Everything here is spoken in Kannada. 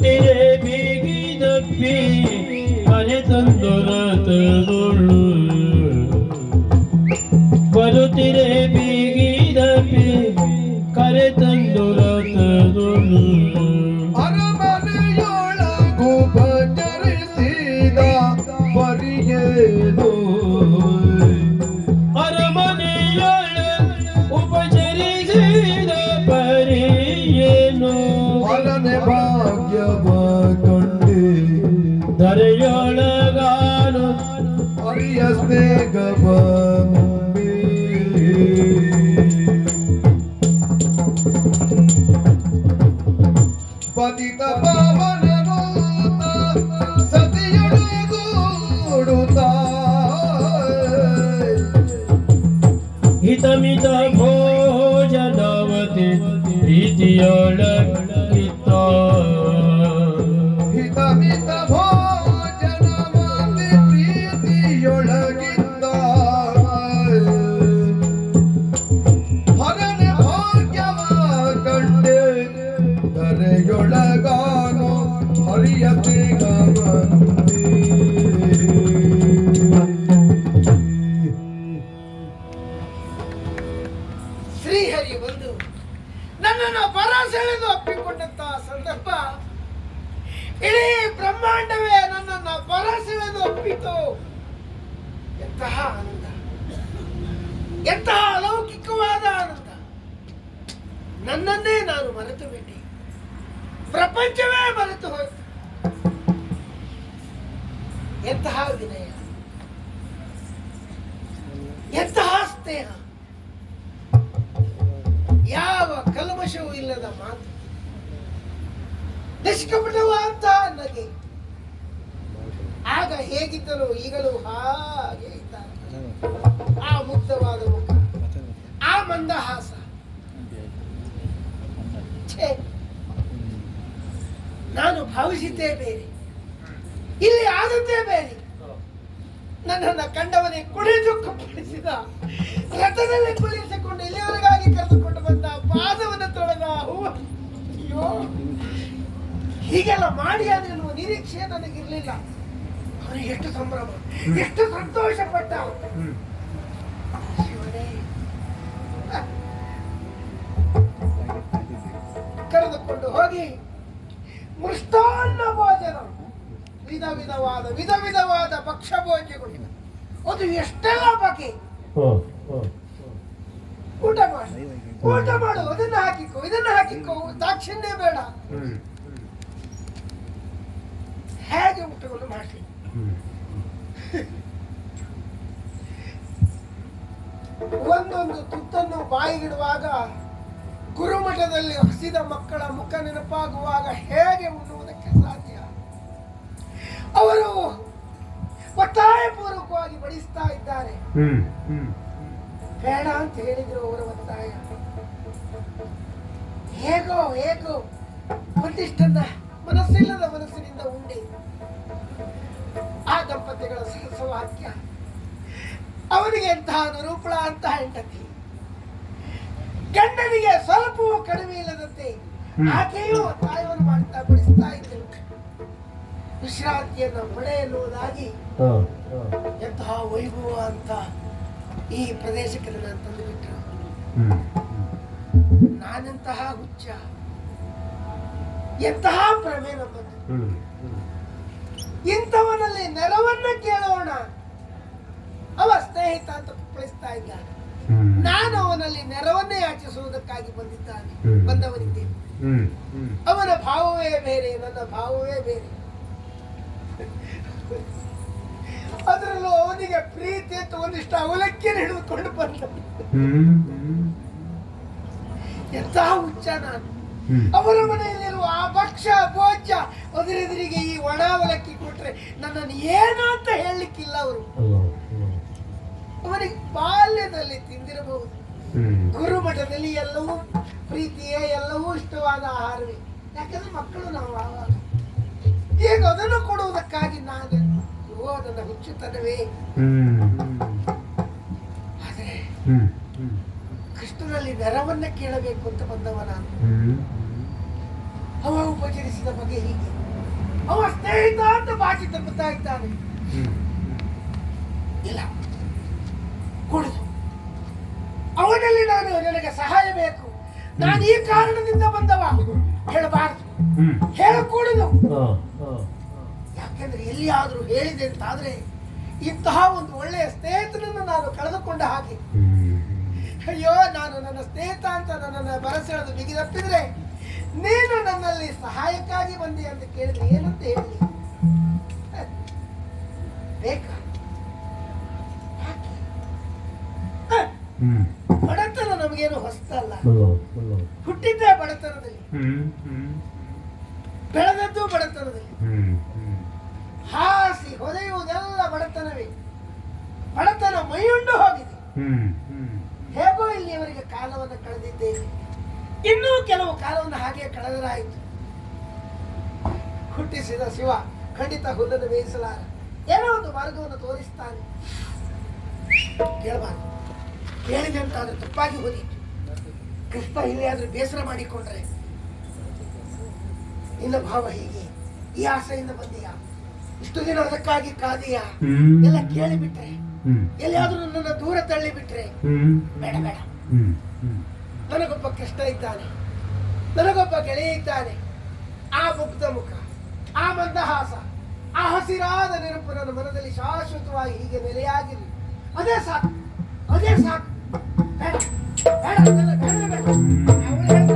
tere bigi dappi, pare tandorat ಮರನೆ ಭಾಗ್ಯವ ಕಂಡೆ ದರೆಯೊಳಗಾನು ಅರಿಯ ಸ್ನೇಹವ ಮುಂದೆ. ಪತಿತ ಪಾವನ ಸತಿಯೊಳಗೂಡುತ್ತ ಹಿತಮಿತ ಭೋಜನವತಿ ಪ್ರೀತಿಯೊಳಗಿತ್ತ ಶ್ರೀಹರಿ ಬಂದು ನನ್ನನ್ನು ಬರಸೆಳೆದು ಅಪ್ಪಿಕೊಂಡಂತಹ ಸಂದರ್ಭ, ಇಡೀ ಬ್ರಹ್ಮಾಂಡವೇ ನನ್ನನ್ನು ಬರಸೆಳೆದು ಅಪ್ಪಿತು ಎಂತಹ ಆನಂದ. ಎಂತಹ ಅಲೌಕಿಕವಾದ ಆನಂದ. ನನ್ನನ್ನೇ ನಾನು ಮರೆತು ಬಿಟ್ಟೆ ಪ್ರಪಂಚವೇ ಮರೆತು ಹೋಯಿತು. ಎಂತಹ ವಿನಯ. ಎಂತಹ ಸ್ನೇಹ. ಕಲ್ಮಶವೂ ಇಲ್ಲದ ಮಾತು. ನಿಷ್ಕಪಟವಾದ ನಗೆ ಆಗ ಹೇಗಿದ್ದರು ಈಗಲೂ ಹಾಗೆ ಆ ಮುಕ್ತವಾದ ಮುಖ ಆ ಮಂದಹಾಸ. ನಾನು ಭಾವಿಸಿದ್ದೇ ಬೇರೆ. ಇಲ್ಲಿ ಆದದ್ದೇ ಬೇರೆ. ನನ್ನನ್ನು ಕಂಡವನೇ ಕುಡಿದು ಕುಪ್ಪಳಿಸಿದ ರಥದಲ್ಲಿ ಕುಳಿಸಿಕೊಂಡು ಇಲ್ಲಿಯವರೆಗಾಗಿ ಕರೆದುಕೊಂಡು ಅಯ್ಯೋ ಹೀಗೆಲ್ಲ ಮಾಡಿ ಅನ್ನುವ ನಿರೀಕ್ಷೆ ನನಗಿರ್ಲಿಲ್ಲ. ಅವನಿಗೆ ಎಷ್ಟು ಸಂಭ್ರಮ ಎಷ್ಟು ಸಂತೋಷ ಪಟ್ಟ ಕರೆದುಕೊಂಡು ಹೋಗಿ. ಮೃಷ್ಟಾನ್ನ ಭೋಜನ. ವಿಧ ವಿಧವಾದ ವಿಧ ವಿಧವಾದ ಪಕ್ಷ ಭೋಜ್ಯಗಳು ಅದು ಎಷ್ಟೆಲ್ಲ ಬಗೆ. ಊಟ ಮಾಡು. ಊಟ ಮಾಡು ಅದನ್ನ ಹಾಕಿಕೋ ಇದನ್ನ ಹಾಕಿಕೋ ದಾಕ್ಷಿಣ್ಯ ಬೇಡ. ಹೇಗೆ ಊಟವನ್ನು ಮಾಡಲಿ? ಒಂದೊಂದು ತುತ್ತನ್ನು ಬಾಯಿಗಿಡುವಾಗ ಗುರುಮಠದಲ್ಲಿ ಹಸಿದ ಮಕ್ಕಳ ಮುಖ ನೆನಪಾಗುವಾಗ ಹೇಗೆ ಉಣ್ಣುವುದಕ್ಕೆ ಸಾಧ್ಯ? ಅವರು ಒತ್ತಾಯಪೂರ್ವಕವಾಗಿ ಬಡಿಸ್ತಾ ಇದ್ದಾರೆ. ಬೇಡ ಅಂತ ಹೇಳಿದ್ರು ಅವರ ಒತ್ತಾಯ. ಹೇಗೋ ಹೇಗೋ. ಒಂದಿಷ್ಟನ್ನ ಮನಸ್ಸಿಲ್ಲದ ಮನಸ್ಸಿನಿಂದ ಉಂಡಿ. ಆ ದಂಪತಿಗಳ ಸಹಸವಾಕ್ಯ ಅವನಿಗೆ ಎಂತಹ ಅನುರೂಪಳ ಅಂತ ಹೆಂಡತಿ. ಗಂಡನಿಗೆ ಸ್ವಲ್ಪವೂ ಕಡಿಮೆ ಇಲ್ಲದಂತೆ ಆಕೆಯೂ ತಾಯವನ್ನು ಮಾಡ್ತಾ ಬಡಿಸ್ತಾ ಇದ್ದರು ವಿಶ್ರಾಂತಿಯನ್ನು ಪಡೆಯಲುವುದಾಗಿ ಎನ್ನುವುದಾಗಿ ಎಂತಹ ವೈಭವ ಅಂತ ಈ ಪ್ರದೇಶಕ್ಕೆ ನಾನು ತಂದು ಬಿಟ್ಟರು. ನಾನೆಂತಹ ಹುಚ್ಚ. ಎಂತಹ ನಮ್ಮದು ಇಂಥವನಲ್ಲಿ ನೆರವನ್ನ ಕೇಳೋಣ. ಅವ ಸ್ನೇಹಿತ ಅಂತ ಕುಪ್ಪಳಿಸ್ತಾ ಇದ್ದಾನೆ. ನಾನು ಅವನಲ್ಲಿ ನೆರವನ್ನೇ ಯಾಚಿಸುವುದಕ್ಕಾಗಿ ಬಂದಿದ್ದಾನೆ ಬಂದವನಿದ್ದೇನೆ. ಅವನ ಭಾವವೇ ಬೇರೆ ನನ್ನ ಭಾವವೇ ಬೇರೆ. ಅದರಲ್ಲೂ ಅವನಿಗೆ ಪ್ರೀತಿ ಅಂತ ಒಂದಿಷ್ಟು ಅವಲಕ್ಕಿಯನ್ನು ಹಿಡಿದುಕೊಂಡು ಬಂದ ಎಂತಹ ಹುಚ್ಚ ನಾನು. ಅವರ ಮನೆಯಲ್ಲಿರುವ ಆ ಭಕ್ಷ ಭೋಜ್ಯ ಅದರೆದುರಿಗೆ ಈ ಒಣ ಅವಲಕ್ಕಿ ಕೊಟ್ರೆ ನನ್ನನ್ನು ಏನು ಅಂತ ಹೇಳಲಿಕ್ಕಿಲ್ಲ ಅವರು. ಅವರಿಗೆ ಬಾಲ್ಯದಲ್ಲಿ ತಿಂದಿರಬಹುದು. ಗುರುಮಠದಲ್ಲಿ ಎಲ್ಲವೂ ಪ್ರೀತಿಯೇ ಎಲ್ಲವೂ ಇಷ್ಟವಾದ ಆಹಾರವೇ. ಯಾಕಂದ್ರೆ ಮಕ್ಕಳು ನಾವು ಆವಾಗ. ಈಗ ಅದನ್ನು ಕೊಡುವುದಕ್ಕಾಗಿ ನಾನು ಓ ನನ್ನ ಹುಚ್ಚುತನವೇ. ಆದರೆ ಕೃಷ್ಣನಲ್ಲಿ ನೆರವನ್ನ ಕೇಳಬೇಕು ಅಂತ ಬಂದವ ನಾನು. ಅವ ಉಪಚರಿಸಿದ ಬಗೆ ಹೀಗೆ. ಅವ ಸ್ನೇಹಿತ ಅಂತ ಬಾಚಿ ತಪ್ಪುತ್ತಾ ಇದ್ದಾನೆ. ಇಲ್ಲ. ಕುಡಿದು ಅವನಲ್ಲಿ ನಾನು ನನಗೆ ಸಹಾಯ ಬೇಕು. ನಾನು ಈ ಕಾರಣದಿಂದ ಬಂದವ. ಹೇಳಬಾರದು. ಹೇಳಕೂಡದು. ಯಾಕೆಂದ್ರೆ ಎಲ್ಲಿಯಾದ್ರೂ ಹೇಳಿದೆ ಅಂತಾದ್ರೆ ಇಂತಹ ಒಂದು ಒಳ್ಳೆಯ ಸ್ನೇಹಿತನನ್ನು ನಾನು ಕಳೆದುಕೊಂಡ ಹಾಗೆ. ಅಯ್ಯೋ ನಾನು ನನ್ನ ಸ್ನೇಹಿತ ಅಂತ ನನ್ನನ್ನು ಬರಸೆಳೆದು ಬಿಗಿದಪ್ಪಿದ್ರೆ ನೀನು ನನ್ನಲ್ಲಿ ಸಹಾಯಕ್ಕಾಗಿ ಬಂದೆ ಅಂತ ಕೇಳಿದ್ರೆ ಏನಂತ ಹೇಳಿ? ಬೇಕಾ? ಬಡತನ ನಮಗೇನು ಹೊಸ್ತಲ್ಲ. ಹುಟ್ಟಿದ್ದೇ ಬಡತನದಲ್ಲಿ. ಬೆಳೆದದ್ದು ಬಡತನದಲ್ಲಿ. ಹಾಸಿ ಹೊದೆಯುವುದೆಲ್ಲ ಬಡತನವೇ. ಬಡತನ ಮೈಯುಂಡು ಹೋಗಿದೆ. ಇಲ್ಲಿಯವರೆಗೆ ಕಾಲವನ್ನು ಕಳೆದಿದ್ದೇವೆ ಇನ್ನೂ ಕೆಲವು ಕಾಲವನ್ನು ಹಾಗೆ ಕಳೆದರಾಯಿತು. ಹುಟ್ಟಿಸಿದ ಶಿವ ಖಂಡಿತ ಹುಲ್ಲನ್ನು ಬೇಯಿಸಲಾರ. ಏನೋ ಒಂದು ಮಾರ್ಗವನ್ನು ತೋರಿಸ್ತಾನೆ. ಕೇಳಬಾರ್ದು. ಕೇಳಿದೆ ಅಂತಾದ್ರೆ ತಪ್ಪಾಗಿ ಹೋದಿತ್ತು ಕೃಷ್ಣ ಇಲ್ಲಿ ಆದ್ರೆ ಬೇಸರ ಮಾಡಿಕೊಂಡ್ರೆ ನಿನ್ನ ಭಾವ ಹೀಗೆ? ಈ ಆಸೆಯಿಂದ ಬಂದೀಯ? ಇಷ್ಟು ದಿನ ಅದಕ್ಕಾಗಿ ಕಾದೀಯ? ಎಲ್ಲ ಕೇಳಿಬಿಟ್ರೆ? ಎಲ್ಲಿಯಾದ್ರೂ ನನ್ನ ದೂರ ತಳ್ಳಿ ಬಿಟ್ರೆ ಬೇಡ ಬೇಡ. ನನಗೊಬ್ಬ ಕೃಷ್ಣ ಇದ್ದಾನೆ. ನನಗೊಬ್ಬ ಗೆಳೆಯ ಇದ್ದಾನೆ. ಆ ಮುಗ್ಧ ಮುಖ, ಆ ಮಂದಹಾಸ, ಆ ಹಸಿರಾದ ನೆನಪು ನನ್ನ ಮನದಲ್ಲಿ ಶಾಶ್ವತವಾಗಿ ಹೀಗೆ ನೆಲೆಯಾಗಿರಲಿ ಅದೇ ಸಾಕು ಅದೇ ಸಾಕು. ಬೇಡ ಬೇಡ ಬೇಡ